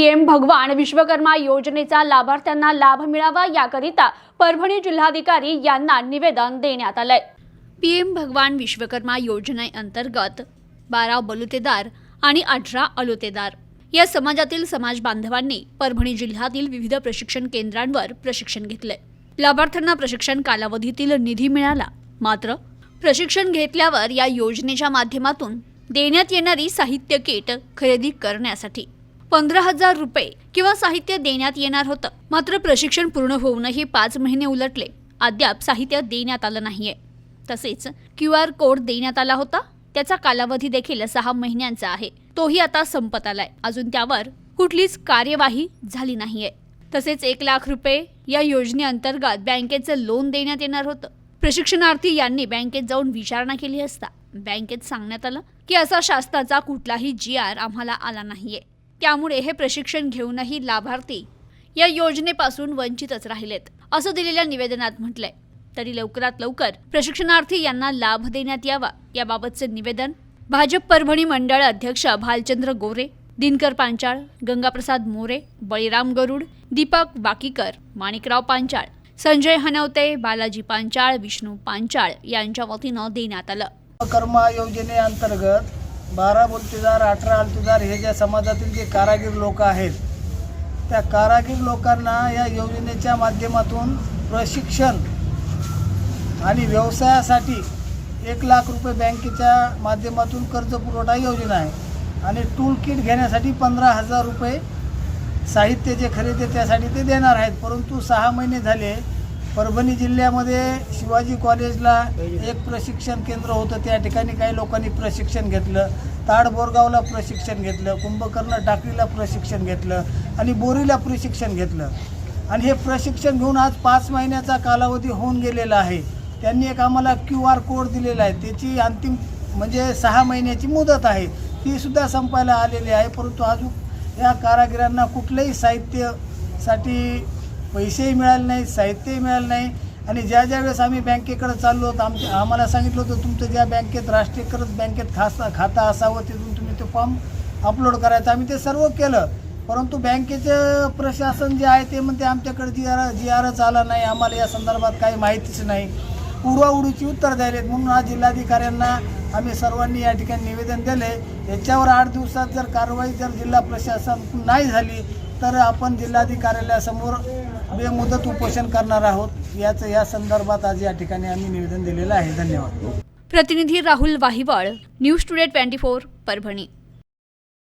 PM भगवान विश्वकर्मा योजनेचा लाभार्थ्यांना लाभ मिळावा याकरिता परभणी जिल्हाधिकारी यांना निवेदन देण्यात आलंय. पीएम भगवान विश्वकर्मा योजनेअंतर्गत बारा बलुतेदार आणि अठरा अलुतेदार. या समाजातील समाज बांधवांनी परभणी जिल्ह्यातील विविध प्रशिक्षण केंद्रांवर प्रशिक्षण घेतले लाभार्थ्यांना प्रशिक्षण कालावधीतील निधी मिळाला मात्र प्रशिक्षण घेतल्यावर या योजनेच्या माध्यमातून देण्यात येणारी साहित्य किट खरेदी करण्यासाठी पंधरा हजार रुपये किंवा साहित्य देण्यात येणार होतं. मात्र प्रशिक्षण पूर्ण होऊनही पाच महिने उलटले. अद्याप साहित्य देण्यात आलं नाहीये. तसेच क्यू आर कोड देण्यात आला होता. त्याचा कालावधी देखील सहा महिन्यांचा आहे. तोही आता संपत आलाय. अजून त्यावर कुठलीच कार्यवाही झाली नाहीये. तसेच एक लाख रुपये या योजनेअंतर्गत बँकेचं लोन देण्यात येणार होतं. प्रशिक्षणार्थी यांनी बँकेत जाऊन विचारणा केली असता बँकेत सांगण्यात आलं की असा शासनाचा कुठलाही जी आर आम्हाला आला नाहीये. त्यामुळे हे प्रशिक्षण घेऊनही लाभार्थी या योजनेपासून वंचितच राहिलेत असं दिलेल्या निवेदनात म्हटलंय. तरी लवकरात लवकर प्रशिक्षणार्थी यांना लाभ देण्यात यावा याबाबतचे निवेदन भाजप परभणी मंडळ अध्यक्ष भालचंद्र गोरे दिनकर पांचाळ गंगाप्रसाद मोरे बळीराम गरुड दीपक बाकीकर माणिकराव पांचाळ संजय हनवते बालाजी पांचाळ विष्णू पांचाळ यांच्या वतीनं देण्यात आलं. कर्मा योजनेअंतर्गत बारा बोलतेदार अठरा अलतेदार हे ज्या समाजातील जे कारागीर लोक आहेत त्या कारागीर लोकांना या योजनेच्या माध्यमातून प्रशिक्षण आणि व्यवसायासाठी एक लाख रुपये बँकेच्या माध्यमातून कर्ज पुरवठा योजना आहे. आणि टूल किट घेण्यासाठी पंधरा हजार रुपये साहित्य जे खरेदी त्यासाठी ते देणार आहेत. परंतु सहा महिने झाले परभणी जिल्ह्यामध्ये शिवाजी कॉलेजला एक प्रशिक्षण केंद्र होतं. त्या ठिकाणी काही लोकांनी प्रशिक्षण घेतलं. ताड बोरगावला प्रशिक्षण घेतलं. कुंभकर्ण टाकळीला प्रशिक्षण घेतलं. आणि बोरीला प्रशिक्षण घेतलं. आणि हे प्रशिक्षण घेऊन आज पाच महिन्याचा कालावधी होऊन गेलेला आहे. त्यांनी एक आम्हाला क्यू आर कोड दिलेला आहे. त्याची अंतिम म्हणजे सहा महिन्याची मुदत आहे. ती सुद्धा संपायला आलेली आहे. परंतु अजून या कारागिरांना कुठल्याही साहित्यासाठी पैसेही मिळाले नाही साहित्यही मिळालं नाही. आणि ज्या ज्या वेळेस आम्ही बँकेकडे चाललो होतो आमच्या आम्हाला सांगितलं होतं तुमचं ज्या बँकेत राष्ट्रीयकृत बँकेत खासा खातं असावं तिथून तुम्ही ते फॉर्म अपलोड करायचं. आम्ही ते सर्व केलं. परंतु बँकेचं प्रशासन जे आहे ते म्हणते आमच्याकडे जी आर जी आरच आला नाही आम्हाला या संदर्भात काही माहितीच नाही. उडवाउडीची उत्तर द्यायलेत. म्हणून आज जिल्हाधिकाऱ्यांना आम्ही सर्वांनी या ठिकाणी निवेदन दिले याच्यावर आठ दिवसात जर कारवाई जर जिल्हा प्रशासन नाही झाली तर आपण जिल्हाधिकार्यालयासमोर बेमुदत उपोषण करणार आहोत. याचं या संदर्भात आज या ठिकाणी आम्ही निवेदन दिलेलं आहे. धन्यवाद. प्रतिनिधी Rahul Wahival News Today twenty four Parbhani.